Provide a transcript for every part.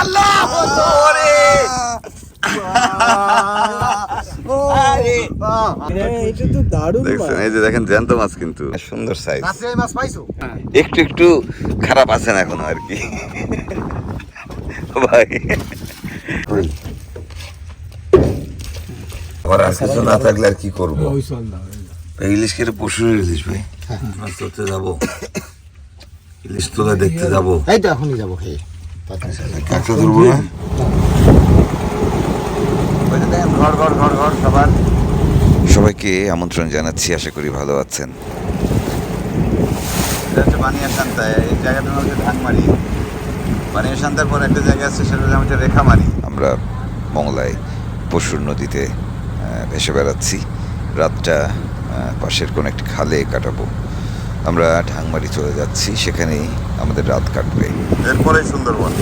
আল্লাহ ওরে আরে। এটা তো দারুণ দেখছেন এই যে দেখেন জ্যান্ত মাছ কিন্তু। সুন্দর সাইজ রাত্রে এই মাছ পাইছো? একটু একটু খারাপ আছে না এখনও আর কি। ভাই। ওর আর কিছু না থাকলে আর কি করব? ইলিশ কেটে পশুর ইলিশ ভাই? মাছ ধরতে যাব ইলিশ তোলা দেখতে যাব। এই তো এখনই যাব হে কাঁকড়া ধরবো না? ঘর ঘর ঘর ঘর সবার সবাইকে আমন্ত্রণ জানাচ্ছি আশা করি ভালো আছেন। এটা হচ্ছে বানিয়া শান্তা এই জায়গাটার নাম হচ্ছে ধানমারি। বানিয়া শান্তার পর একটা জায়গা আছে সেটার নাম হচ্ছে রেখামারি। আমরা মংলায় পশুর নদীতে আহ, ভেসে বেড়াচ্ছি। রাতটা পাশের কোনো একটি খালে কাটাবো। আমরা ঢাংমারি চলে যাচ্ছি সেখানেই আমাদের রাত কাটবে। এরপরে সুন্দরবন।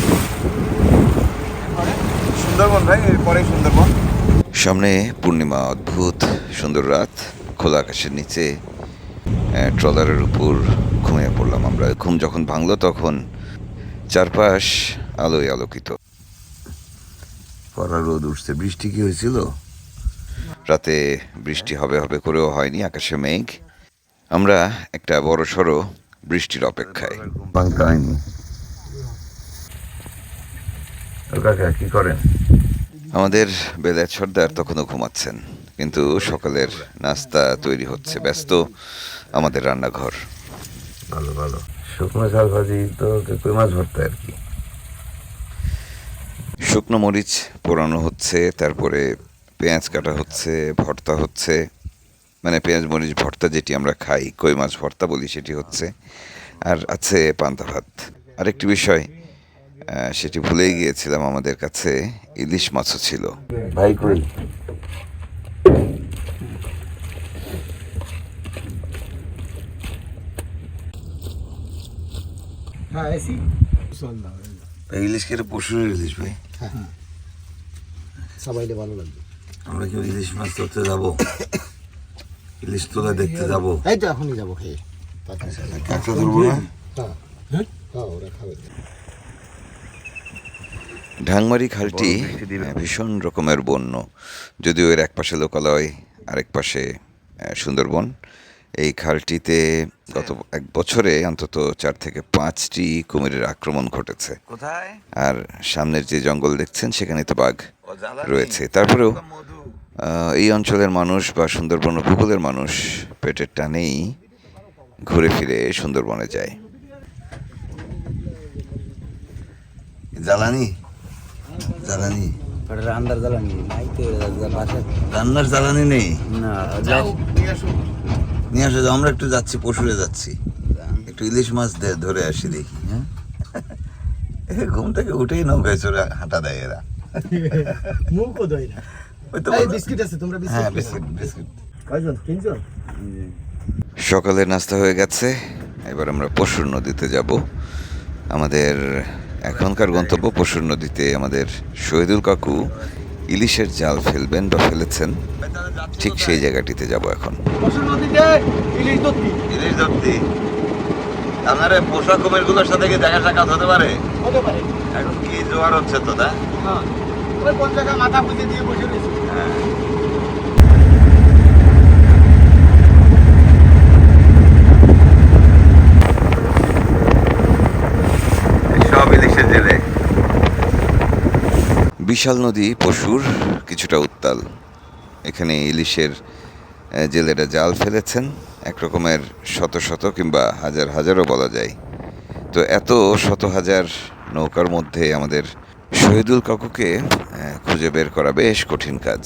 সুন্দরবন ভাই এরপরেই সুন্দরবন। সামনে পূর্ণিমা অদ্ভুত সুন্দর রাত। খোলা আকাশের নিচে ট্রলারের উপর ঘুমিয়ে পড়লাম আমরা। ঘুম যখন ভাঙলো তখন চারপাশ আলোয় আলোকিত। কড়া রোদ উঠছে। বৃষ্টি কি হয়েছিল? রাতে বৃষ্টি হবে হবে করেও হয়নি আকাশে মেঘ। আমরা একটা বড় সড়ো বৃষ্টির অপেক্ষায়। কি করেন? আমাদের বেলায়েত সর্দার তখনও ঘুমাচ্ছেন কিন্তু সকালের নাস্তা তৈরি হচ্ছে ব্যস্ত আমাদের রান্নাঘর। ভালো ভালো। শুকনো ঝাল ভাজি তো কই মাছ ভর্তা আর কি? শুকনো মরিচ পোড়ানো হচ্ছে তারপরে পেঁয়াজ কাটা হচ্ছে ভর্তা হচ্ছে মানে পেঁয়াজ মরিচ ভর্তা যেটি আমরা খাই কই মাছ ভর্তা বলি সেটি হচ্ছে। আর আছে পান্তা ভাত। আরেকটি বিষয় আহ, সেটি ভুলেই গিয়েছিলাম আমাদের কাছে ইলিশ মাছও ছিল। ভাই কই? হ্যাঁ ইলিশ কেটে পশুর ইলিশ ভাই? সবাইলে ভালো লাগবে। আমরা কি ইলিশ মাছ ধরতে যাব? ইলিশ তোলা দেখতে যাব? এই তো এখনই যাব হে কাঁকড়া ধরবো না হ্যাঁ। হ্যাঁ? ওরা খাবে। ঢাংমারি খালটি ভীষণ রকমের বন্য। যদিও এর এক পাশে লোকালয় আরেক পাশে সুন্দরবন। এই খালটিতে গত এক বছরে অন্তত চার থেকে পাঁচটি কুমিরের আক্রমণ ঘটেছে। কোথায়? আর সামনের যে জঙ্গল দেখছেন সেখানে তো বাঘ রয়েছে। তারপরেও এই অঞ্চলের মানুষ বা সুন্দরবন উপকূলের মানুষ পেটের টানেই ঘুরে ফিরে সুন্দরবনে যায়। জ্বালানি? জ্বালানি। রান্নার জ্বালানি। নাই তো রান্নার জ্বালানি নেই? না নিয়ে আসো। আমরা একটু যাচ্ছি পশুরে যাচ্ছি। একটু ইলিশ মাছ ধরে আসি দেখি হ্যাঁ? ঘুম থেকে উঠেই নৌকায় চড়ে হাঁটা দেয় এরা। মুখও দই না। ওই তো বিস্কিট আছে তোমরা হ্যাঁ বিস্কিট বিস্কিট বিস্কিট। কয়জন? তিনজন? সকালের নাস্তা হয়ে গেছে এবার আমরা পশুর নদীতে যাব। আমাদের এখনকার গন্তব্য পশুর নদীতে আমাদের শহীদুল কাকু ইলিশের জাল ফেলবেন বা ফেলেছেন ঠিক সেই জায়গাটিতে যাব এখন। পশুর নদীতে ইলিশ দত্তি। আপনার পোষা কুমিরগুলোর সাথে কি দেখা সাক্ষাৎ হতে পারে? এখন কি জোয়ার হচ্ছে তো তা হ্যাঁ মাথা পুঁতে দিয়ে বসে রয়েছে? বিশাল নদী, পশুর কিছুটা উত্তাল। এখানে ইলিশের জেলেরা জাল ফেলেছেন, এক রকমের শত শত কিংবা হাজার হাজারও বলা যায়। তো এত শত হাজার নৌকার মধ্যে আমাদের শহীদুল কাকুকে খুঁজে বের করা বেশ কঠিন কাজ।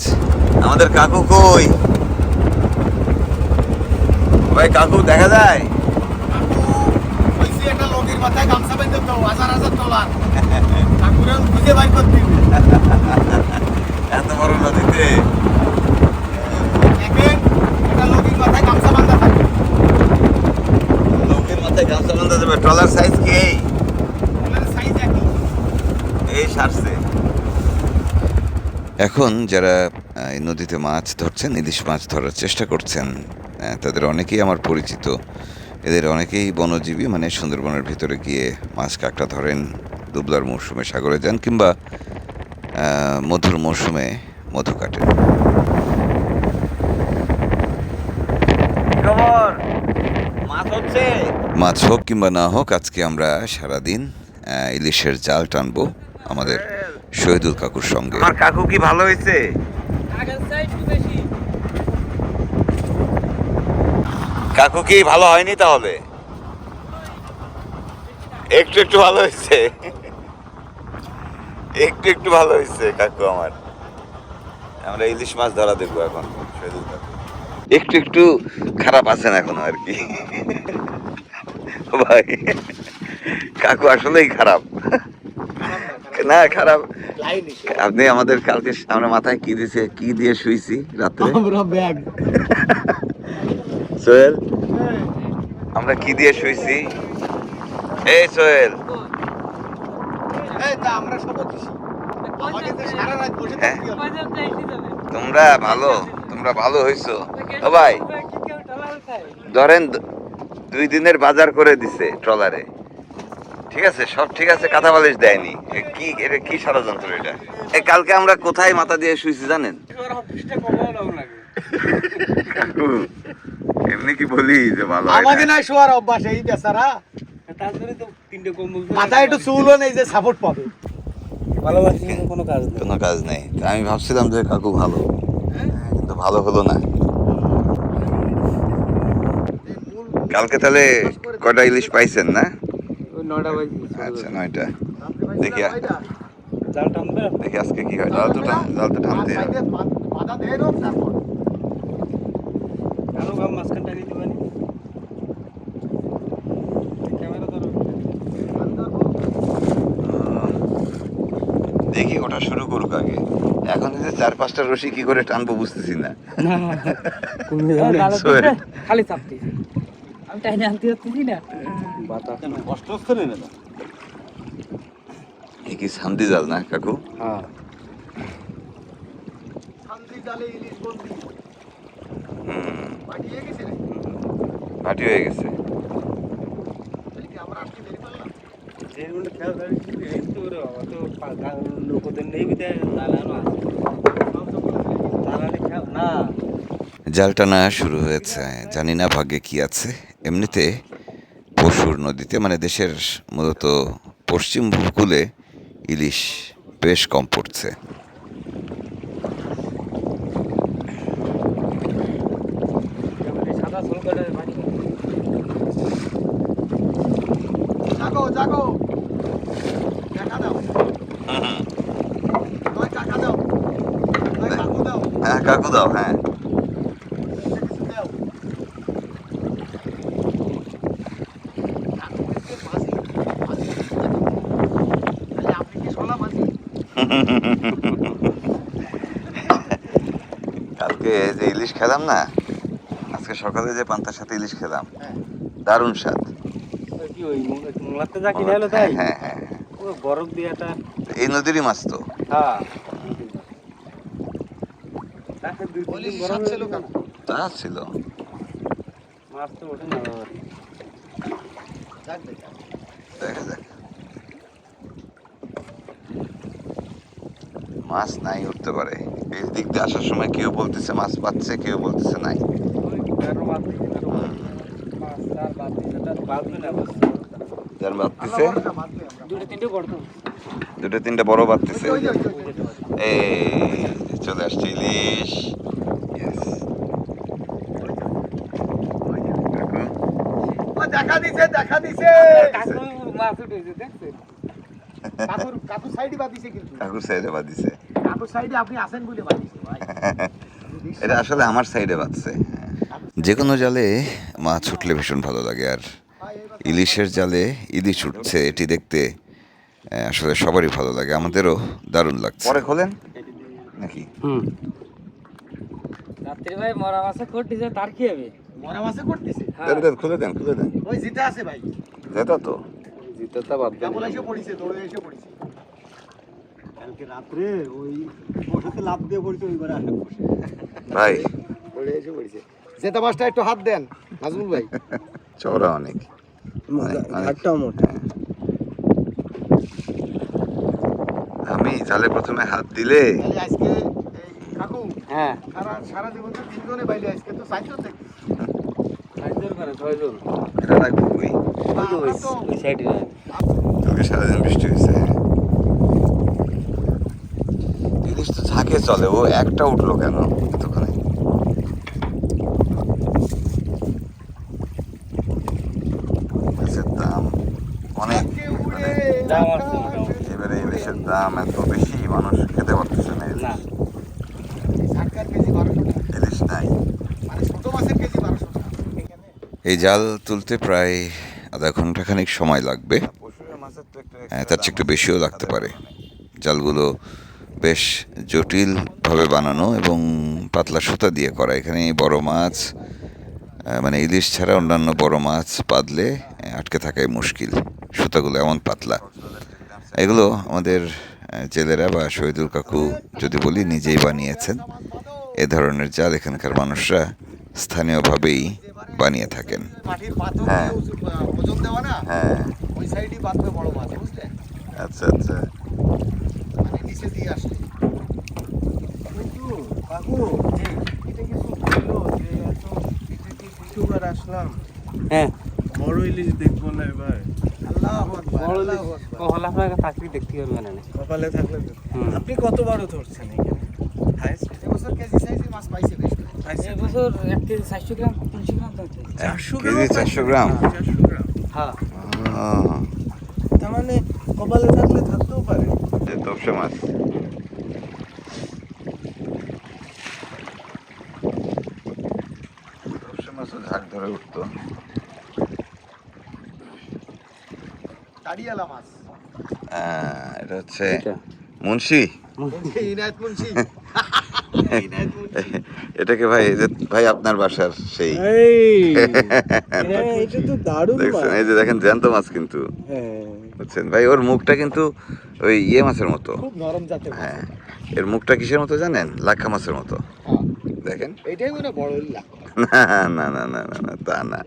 আমাদের কাকু কই? ভাই, কাকু, দেখা যায় ওইসি একটা লোকের মাথায় গামছা বেঁধে তো হাজার হাজার ডলার ঠাকুরের খুঁজে বাই করতে দিবে এত বড় নদীতে দেখেন একটা লোকের মাথায় গামছা বাঁধা থাকে লোকের মাথায় গামছা বান্ধা দেবে ট্রলার সাইজ কি এই ওনার সাইজ একই এই সারছে এখন যারা এই নদীতে মাছ ধরছেন ইলিশ মাছ ধরার চেষ্টা করছেন তাদের অনেকেই আমার পরিচিত। এদের অনেকেই বনজীবী মানে সুন্দরবনের ভিতরে গিয়ে মাছ কাঁকড়া ধরেন দুবলার মৌসুমে সাগরে যান কিংবা মধুর মৌসুমে মধু কাটেন। মাছ হোক কিংবা না হোক আজকে আমরা সারাদিন ইলিশের জাল টানবো আমাদের শহীদুল কাকুর সঙ্গে। আমার কাকু কি ভালো হয়েছে? কাকু কি ভালো হয়নি তাহলে? একটু একটু ভালো হয়েছে? একটু একটু ভালো হয়েছে কাকু আমার। আমরা ইলিশ মাছ ধরা দেখব এখন শহীদুল কাকু। একটু একটু খারাপ আছেন এখন আর কি। ভাই কাকু আসলেই খারাপ। না খারাপ। আপনি আমাদের কালকে আমরা মাথায় কি দিছে কি দিয়ে শুইছি রাত্রে? আমরা ব্যাগ। সোহেল আমরা কি দিয়ে শুইছি? এই সোহেল। হ্যাঁ? তোমরা ভালো তোমরা ভালো হইছো। ও ভাই ধরেন দুই দিনের বাজার করে দিছে ট্রলারে। ঠিক আছে সব ঠিক আছে কাঁথা বালিশ দেয়নি। কি এটা কি ষড়যন্ত্র এটা? এ কালকে আমরা কোথায় মাথা দিয়ে শুয়েছি জানেন? কাকু এমনি কি বলি যে ভালো হয় না? শোয়ার অভ্যাস এই বেচারা। মাথায় একটু চুলও নেই যে সাপোর্ট পাবে। ভালোবাসি কোনো কাজ নেই। কোনো কাজ নেই। তা আমি ভাবছিলাম যে কাকু ভালো। কিন্তু ভালো হলো না। কালকে তাহলে কয়টা ইলিশ পাইছেন না? আচ্ছা নয়টা। দেখি দেখি আজকে কি হয়। জাল তো জাল তো দেখি ওটা শুরু করুক আগে। এখন এই যে চার পাঁচটা রশি কি করে টানবো বুঝতেছি না। খালি চাপতে আমি টাইনে আনতে পারতেছি না। বাতাস কষ্ট হচ্ছে না এ কি সামদি জাল না কাকু? হ্যাঁ। শান্তি জালে ইলিশ বন্দি। হুম। হয়ে গেছে লোকদের নেই না। জাল টানা শুরু হয়েছে জানি না ভাগ্যে কি আছে। এমনিতে পশুর নদীতে মানে দেশের মূলত পশ্চিম উপকূলে ইলিশ বেশ কম পড়ছে সাদা সলকারের বাড়ি জাগো জাগো দেখা দাও নয় টাকা দাও নয় কাকু দাও হ্যাঁ কাকু দাও হ্যাঁ কিছু দাও কাকু এসে মাঝি মাঝি তাহলে আপনি কি সোলা মাঝি কালকে যে ইলিশ খেলাম না আজকে সকালে যে পান্তার সাথে ইলিশ খেলাম হ্যাঁ। দারুণ স্বাদ। হ্যাঁ হ্যাঁ হ্যাঁ। এই নদীরই মাছ তো। হ্যাঁ। তাকে বলি বরফ ছিল তা ছিল। মাছ তো ওঠে না বাবা। যাক দেখা দেখা যাক মাছ নাই উঠতে পারে। এই দিক দিয়ে আসার সময় কেউ বলতেছে মাছ পাচ্ছে কেউ বলতেছে নাই। দুটো তিনটে বড় বাড়তেছে। এই চলে আসছে ইলিশ। দেখা দিছে দেখা দিছে। কাকুর সাইডে বাদিছে কিন্তু। কাকুর সাইডে সাইডে আপনি আছেন বলে এটা আসলে আমার সাইডে বাঁধছে যে কোনো জালে মাছ উঠলে ভীষণ ভালো লাগে আর ইলিশের জালে ইলিশ উঠছে এটি দেখতে আসলে সবারই ভালো লাগে আমাদেরও দারুণ লাগছে। পরে খোলেন? নাকি? রাত্রি ভাই মরা মাছে করতেছে তার কি হবে? মরা মাছে করতেছে হ্যাঁ। দেন দেন খুলে দেন খুলে দেন। ওই জিতে আছে ভাই। যেটা তো। জিতেটা বাদ কেবল এসে পড়িছে দৌড়ে এসে পড়িছে। কালকে রাত্রে ওই বসেতে লাভ দিয়ে পড়িছে ওই ঘরে আসে বসে ভাই। দৌড়ে এসে পড়িছে। জেতা মাছটা একটু হাত দেন নাজমুল ভাই। চওড়া অনেক। অনেক- অনেক- ঘাটটাও মোটা। জালে প্রথমে হাত দিলে তাহলে আজকে এই কাকু হ্যাঁ। সারা সারা জীবন তো তিনজনে বাইলে আজকে তো চারজন দেখি ছয়জন। করে ছয়জন এটা রাখব কই ওই তো ওই ওই সাইডে কালকে সারাদিন বৃষ্টি হয়েছে ইলিশ তো ঝাঁকে চলে ও একটা উঠল কেন এতক্ষণে? দাম অনেক মানে। এবারে ইলিশের দাম এত বেশি মানুষ খেতে পারতেছে না ইলিশ। নাই। মানে এই জাল তুলতে প্রায় আধা ঘণ্টা খানিক সময় লাগবে। হ্যাঁ, তার চেয়ে একটু বেশিও লাগতে পারে। জালগুলো বেশ জটিলভাবে বানানো এবং পাতলা সুতা দিয়ে করা। এখানে বড় মাছ মানে ইলিশ ছাড়া অন্যান্য বড় মাছ পাতলে আটকে থাকাই মুশকিল। সুতাগুলো এমন পাতলা। এগুলো আমাদের জেলেরা বা শহীদুল কাকু যদি বলি নিজেই বানিয়েছেন। এ ধরনের জাল এখানকার মানুষরা স্থানীয়ভাবেই বানিয়ে থাকেন। হ্যাঁ। হ্যাঁ। আচ্ছা আচ্ছা। মানে নিচে দিয়ে আসলে। কিন্তু এটা কিছু বলল যে এত এটা কি দ্বিতীয়বার আসলাম? হ্যাঁ। বড় ইলিশ দেখব না এবার। কহলা আপনার চাকরি দেখতে পারবে না কপালে থাকলে আপনি কত বড় ধরছেন এখানে? হাইস্ট। এবছর কেজি সাইজের মাছ পাইছে বেশ করে। বছর এক কেজি চারশো গ্রাম তিনশো গ্রাম। চারশো কেজি চারশো গ্রাম। চারশো গ্রাম। হ্যাঁ। তার মানে কপালে থাকলে থাকতেও পারে। তপসে মাছ। তপসে মাছও ঝাঁক ধরে উঠতো। দাড়িয়ালা মাছ। আহ, এটা হচ্ছে মুন্সি। ইনায়ত মুন্সি। এটাকে ভাই যে ভাই আপনার বাসার সেই। এই হ্যাঁ, এটা তো দারুণ দেখছেন এই যে দেখেন জ্যান্ত মাছ কিন্তু। হ্যাঁ। বুঝছেন? ভাই ওর মুখটা কিন্তু ওই ইয়ে মাছের মতো। খুব নরম জাতের মাছ। হ্যাঁ। এর মুখটা কিসের মতো জানেন? লাক্ষা মাছের মতো। হ্যাঁ। দেখেন? এইটাই মনে বড় লাখ না না না না না না তা না।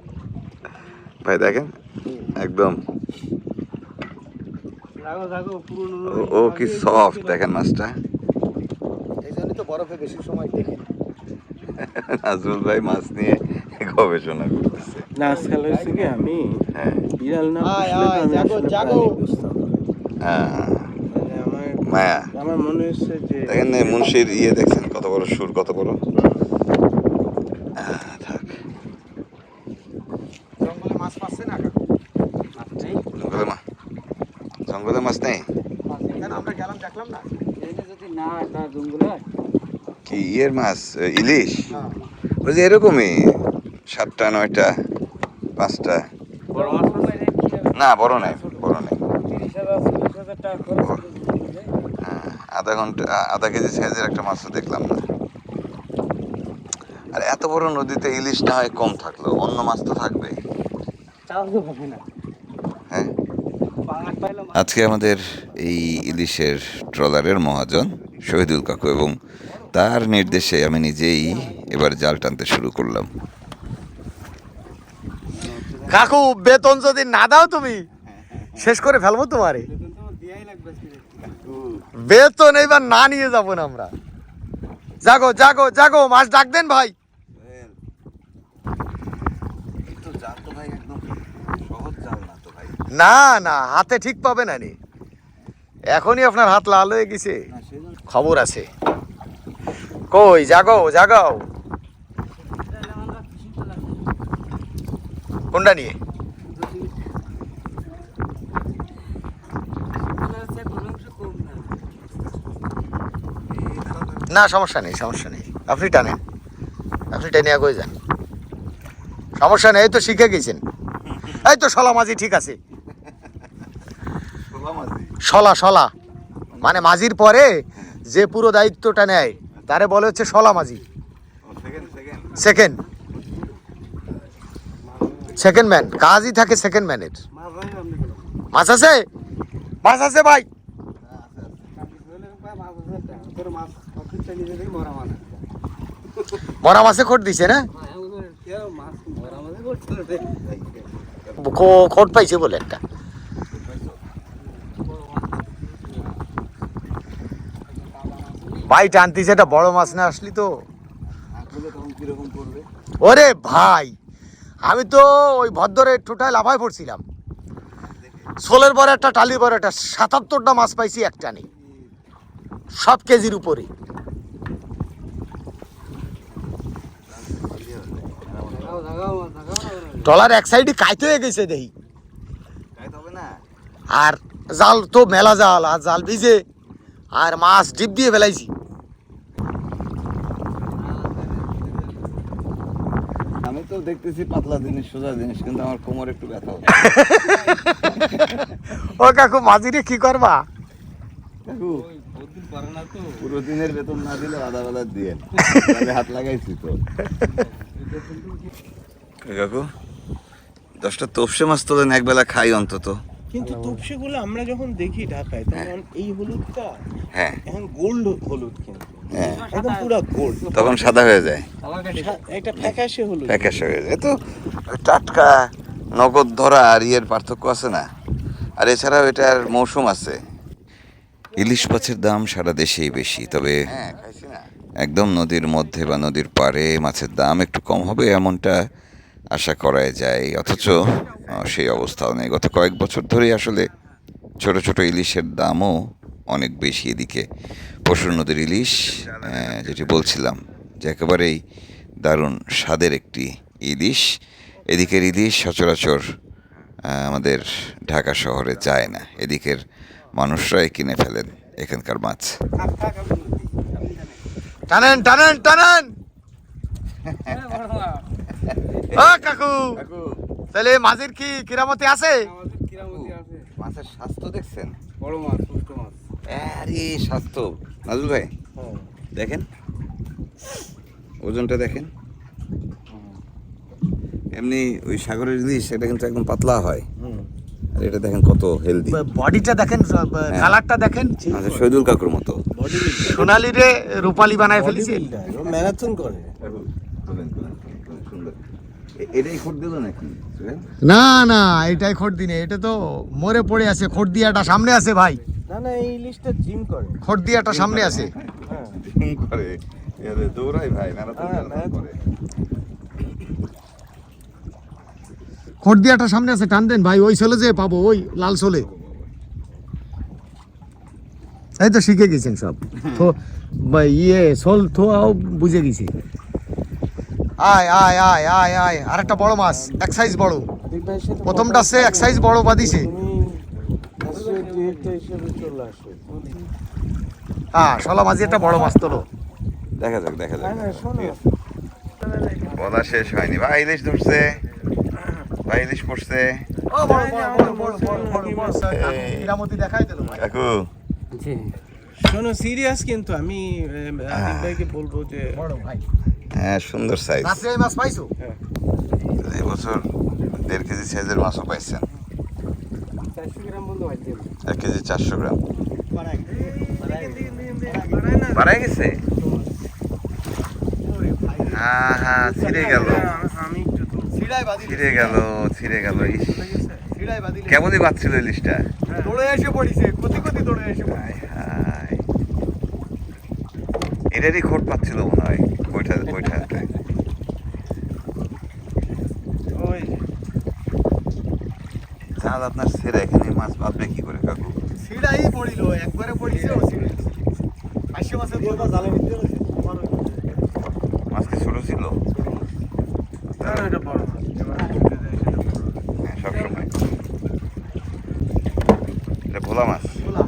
ভাই দেখেন? একদম। জাগো জাগো ও- ও কি সফট দেখেন মাছটা। এই জন্যই তো বরফে বেশি সময় দেখে না। নাজমুল ভাই মাছ নিয়ে গবেষণা করতেছে। নাচ খেলা হচ্ছে কি আমি? হ্যাঁ। বিড়াল না জাগো, না। হ্যাঁ, আমার মায়া আমার মনে হচ্ছে যে দেখেন না, মুন্সির ইয়ে দেখছেন কত বড় সুর কত বড়। থাক। জঙ্গলে মাছ পাচ্ছে না জঙ্গলে মা জঙ্গলে মাছ নেই? আমরা গেলাম দেখলাম না? যদি না জঙ্গলে কি ইয়ের মাছ? ইলিশ? হ্যাঁ। ওই যে এরকমই সাতটা নয়টা পাঁচটা। মাছ? না বড় নেই বড় নেই তিরিশ হাজার চল্লিশ হাজার টাকা খরচ করে যদি যায়। হ্যাঁ, আধা ঘণ্টা আধা কেজি সাইজের একটা মাছও দেখলাম না। আর এত বড় নদীতে ইলিশ না হয় কম থাকল অন্য মাছ তো থাকবে তাও তো হবে না। হ্যাঁ। আজকে আমাদের এই ইলিশের ট্রলারের মহাজন শহীদুল কাকু এবং তার নির্দেশে আমি নিজেই এবার জাল টানতে শুরু করলাম। কাকু বেতন যদি না দাও তুমি শেষ করে ফেলব তোমারে। বেতন এইবার না নিয়ে যাব না আমরা। জাগো জাগো জাগো মাছ ডাক দেন ভাই। না না হাতে ঠিক পাবে না নি। এখনই আপনার হাত লাল হয়ে গেছে। খবর আছে। কই জাগো জাগাও। কোনটা নিয়ে? না সমস্যা নেই সমস্যা নেই। আপনি টানেন। আপনি টেনে আগে যান। সমস্যা নেই তো শিখে গেছেন। এই তো শলা মাঝি ঠিক আছে। শলা শলা মানে মাঝির পরে যে পুরো দায়িত্বটা নেয় তারে বলে হচ্ছে শলা মাঝি। সেকেন্ড সেকেন্ড ম্যান কাজই থাকে সেকেন্ড ম্যানের মাছ আছে মাছ আছে ভাই। মরা মাছে। খোট দিছে না? খো- খোট পাইছে বলে একটা। ভাই টানতিছে একটা বড় মাছ না আসলি তো? ওরে ভাই আমি তো ওই ভদ্রে টোটাল লাফায় পড়ছিলাম। সোলের পর একটা টালির পর একটা সাতাত্তরটা মাছ পাইছি একটা নেই সব কেজির উপরে। টলার এক সাইডে কাইতে হয়ে গেছে দেখি। আর জাল তো মেলা জাল আর জাল ভিজে আর মাছ ডিপ দিয়ে ফেলাইছি। আমি তো দেখতেছি পাতলা জিনিস সোজা জিনিস কিন্তু আমার কোমর একটু ব্যথা ও কাকু মাঝিরে কি করবা? কাকু পুরো দিনের বেতন না দিলে আধা বেলা দিয়ে। হাত লাগাইছি তো। কাকু দশটা তপসে মাছ তোলেন এক বেলা খাই অন্তত। কিন্তু তুপসিগুলো আমরা যখন দেখি ঢাকায় তখন এই হলুদটা হ্যাঁ। এখন গোল্ড হলুদ কিন্তু। হ্যাঁ। একদম পুরো গোল্ড। তখন সাদা হয়ে যায়। একটা ফ্যাকাশে হলুদ। প্যাকেজ হয়ে যায়। তো টাটকা নগদ ধরা আর ইয়ের পার্থক্য আছে না? আর এছাড়াও এটার মৌসুম আছে। ইলিশ মাছের দাম সারা দেশেই বেশি তবে একদম নদীর মধ্যে বা নদীর পাড়ে মাছের দাম একটু কম হবে এমনটা আশা করাই যায়। অথচ সেই অবস্থাও নেই। গত কয়েক বছর ধরেই আসলে ছোট ছোট ইলিশের দামও অনেক বেশি এদিকে। পশুর নদীর ইলিশ যেটি বলছিলাম, যে একেবারেই দারুণ স্বাদের একটি ইলিশ। এদিকের ইলিশ সচরাচর আমাদের ঢাকা শহরে যায় না। এদিকের মানুষরাই কিনে ফেলেন এখানকার মাছ। টানেন টানেন টানেন! ও কাকু। তাহলে মাঝির কি কিরামতি আছে? মাছের স্বাস্থ্য দেখছেন? বড় মাছ ছোট মাছ। আরে স্বাস্থ্য। নাজুল ভাই দেখেন? ওজনটা দেখেন। এমনি ওই সাগরের ইলিশ সেটা কিন্তু একদম পাতলা হয়। আর এটা দেখেন কত হেলদি বডিটা দেখেন কালারটা দেখেন। আচ্ছা শহীদুল কাকুর মতো। সোনালি রে রূপালি বানায় ফেলেছে। ম্যারাথন করে। এটাই খোট দিল নাকি? না না এটাই খোট দিনে এটা তো মরে পড়ে আছে খোট দিয়াটা সামনে আছে ভাই। না না এই ইলিশটা জিম করে। খোট দিয়াটা সামনে আছে। হ্যাঁ করে? এরে দৌড়াই ভাই ম্যারাথন হ্যাঁ, করে। খোট দিয়াটা সামনে আছে টান দেন ভাই ওই চলে যে পাবো ওই লাল চলে এই তো শিখে গেছেন সব। তো ইয়ে সোল থোয়াও বুঝে গেছি। আয় আয় আয় আয় আয়। আর একটা বড় মাছ এক সাইজ বড়। প্রথমটা সে এক সাইজ বড় আসো হ্যাঁ শলা মাঝি একটা বড় মাছ তোলো। দেখা যাক দেখা যাক না শোনো। বলা শেষ হয়নি। ভাই ইলিশ ধরছে। ভাই ইলিশ পড়ছে ও বড় বড় বড় বড় বড় বড় বড় কিরামতি দেখাই দিল ভাই। কাকু। শোনো সিরিয়াস কিন্তু আমি ভাইকে বলব যে বড় ভাই। হ্যাঁ সুন্দর সাইজ রাত্রে এই মাছ পাইছো? এই বছর দেড় কেজি সাইজের মাছও পাইছেন। গ্রাম বন্ধু এক কেজি চারশো গ্রাম। বাড়াই। গেছে? হ্যাঁ হ্যাঁ ছিঁড়ে গেল। আমি একটু তো সিড়াই বাদি ছিঁড়ে গেল ছিঁড়ে গেল কেমনই বাচ্ছিল ইলিশটা দৌড়ে এসে পড়িছে কোথি কোথি দৌড়ে এসে হায় হায়। এটারই খোট পাচ্ছিল মনে হয়। বইটা বইটাতে ওই। চাল আপনার ছেড়ে এখানে মাছ বাঁধবে কি করে কাকু? সিড়াই পড়িল একবারে পড়িছে ও সিড়াই আশি মাসের জালে ভিতরে মাছ কি ছোট ছিল? হ্যাঁ সবসময়। এটা ভোলা মাছ। খোলা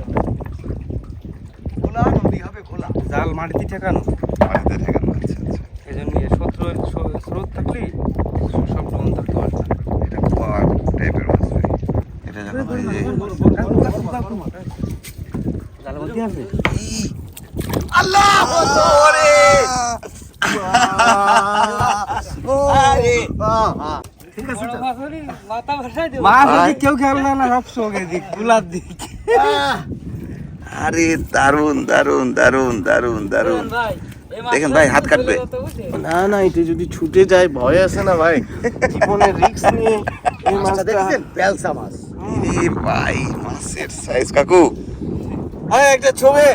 খোলা নদী হবে খোলা জাল মাটিতে ঠেকানো মাটিতে ঠেকানো আচ্ছা আচ্ছা এই জন্য শত্রু স্রোত থাকলে সব বন্ধ থাকতে পারবে এটা পোয়া টাইপের মাছ ভাই এটা যখন ওই যে জালের মধ্যে আছে আল্লাহ ওরে আরে ঠিক আছে তো। মাছ যদি কেউ খেয়াল না না দিকগুলার দিক। আরে দারুণ দারুণ দারুণ দারুণ দারুণ দেখেন ভাই হাত কাটবে। না না এটা যদি ছুটে যায় ভয় আছে না ভাই? জীবনের রিস্ক নিয়ে এই মাছটা মাছটা দেখছেন? পেলসা মাছ। ভাই মাছের সাইজ কাকু। হ্যাঁ একটা ছবি।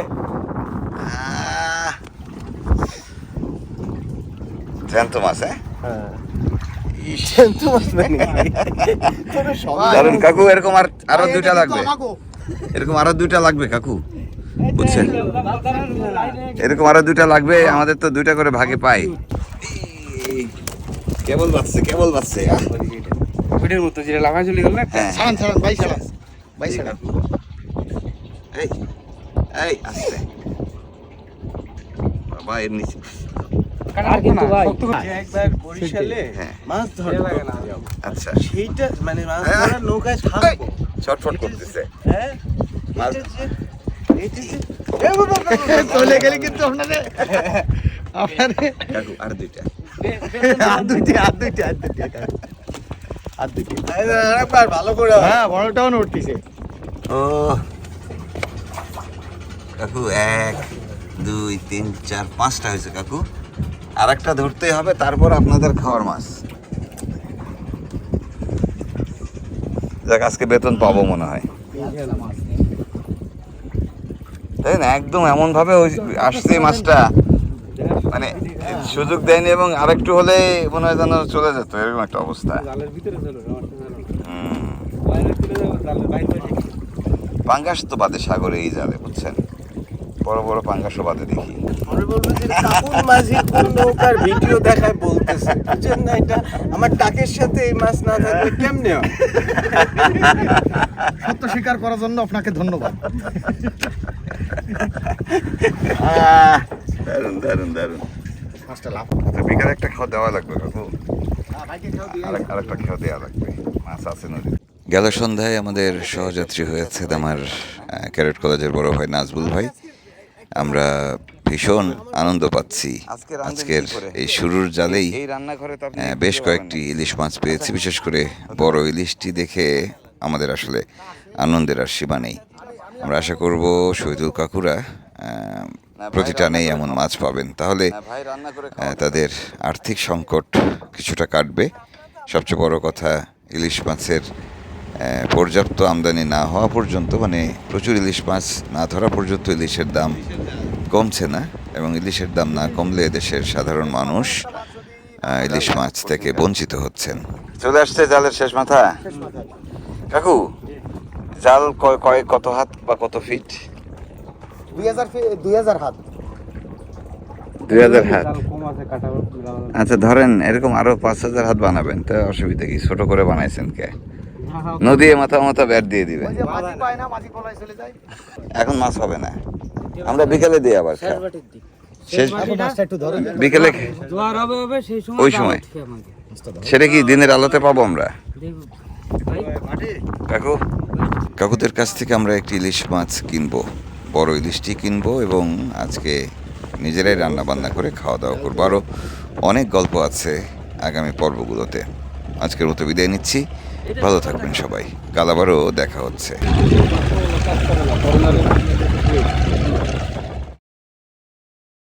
জ্যান্ত মাছ হ্যাঁ? হ্যাঁ। কাকু এরকম আর আরও দুইটা লাগবে। এরকম আরও দুইটা লাগবে কাকু বুঝছেন? এরকম আরও দুইটা লাগবে আমাদের তো দুইটা করে ভাগে পাই। কেবল বাজছে কেবল বাজছে ভিডিওর যেটা এই আস্তে। বাবা এর নিচে। আর কিন্তু ভাই। একবার বরিশালে হ্যাঁ। মাছ ধরতে আচ্ছা। সেইটা মানে মাছ হ্যাঁ। ধরার নৌকায় থাকব ছটফট করতেছে। হ্যাঁ। মাছ। চলে গেলে কিন্তু আর দুইটা। আর দুইটি আর দুইটি আর দুইটি আর দুইটি। আরেকবার ভালো করে হ্যাঁ বড়টাও নড়তিছে। ও। কাকু এক দুই তিন চার পাঁচটা হয়েছে কাকু। আর একটা ধরতেই হবে তারপর আপনাদের খাওয়ার মাছ। যাক আজকে বেতন পাবো মনে হয়। তাই না? একদম এমন ভাবে আসছে মাছটা। মানে সুযোগ দেয়নি এবং আরেকটু হলে মনে হয় যেন চলে যেত এরকম একটা অবস্থা। যাব পাঙ্গাস তো বাদে সাগরে এই জালে বুঝছেন? বড় বড় পাঙ্গাসও বাদে দেখি। বলব মাঝি কোন নৌকার ভিডিও দেখায় বলতেছে। বুঝছেন না এটা? আমার টাকের সাথে এই মাছ না থাকলে কেমনে সত্য স্বীকার করার জন্য আপনাকে ধন্যবাদ। দারুণ দারুণ দারুণ মাছটা লাভ। বিকালে একটা খাওয়া দেওয়া লাগবে কাকু। আরেক- আরেকটা দেওয়া লাগবে। মাছ আছে গেল সন্ধ্যায় আমাদের সহযাত্রী হয়েছে আমার ক্যারেট কলেজের বড় ভাই নাজবুল ভাই। আমরা ভীষণ আনন্দ পাচ্ছি। আজকের এই শুরুর জালেই বেশ কয়েকটি ইলিশ মাছ পেয়েছি বিশেষ করে বড় ইলিশটি দেখে আমাদের আসলে আনন্দের আর সীমা নেই। আমরা আশা করব শহীদুল কাকুরা আহ, প্রতিটা নেই এমন মাছ পাবেন। তাহলে তাদের আর্থিক সংকট কিছুটা কাটবে। সবচেয়ে বড় কথা ইলিশ মাছের পর্যাপ্ত আমদানি না হওয়া পর্যন্ত মানে প্রচুর ইলিশ মাছ না ধরা পর্যন্ত ইলিশের দাম কমছে না এবং ইলিশের দাম না কমলে দেশের সাধারণ মানুষ ইলিশ মাছ থেকে বঞ্চিত হচ্ছেন। চলে আসছে জালের শেষ মাথা। কাকু জাল কয় কয় কত হাত বা কত ফিট দুই হাজার দুই হাজার হাত। দুই হাজার হাত? আচ্ছা ধরেন এরকম আরও পাঁচ হাজার হাত বানাবেন তো অসুবিধা কি? ছোট করে বানাইছেন কে? নদী মাথা মাথা ব্যাট দিয়ে যায়। এখন মাছ হবে না। আমরা বিকেলে দিই আবার শেষ বিকেলে জোয়ার হবে হবে সেই সময় ওই সময়? সেটা কি দিনের আলোতে পাবো আমরা? কাকু কাকুদের কাছ থেকে আমরা একটি ইলিশ মাছ কিনবো। বড় ইলিশটি কিনবো এবং আজকে নিজেরাই রান্না বান্না করে খাওয়া দাওয়া করব। আরও অনেক গল্প আছে আগামী পর্বগুলোতে। আজকের মতো বিদায় নিচ্ছি। ভালো থাকবেন সবাই। কাল আবারও দেখা হচ্ছে।